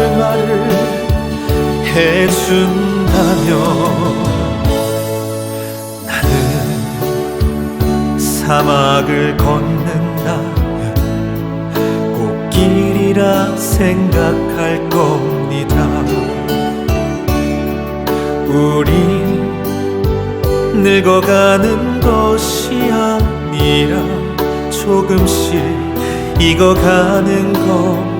그 말을 해준다면 나는 사막을 걷는다면 꽃길이라 생각할 겁니다. 우리 늙어가는 것이 아니라 조금씩 익어가는 겁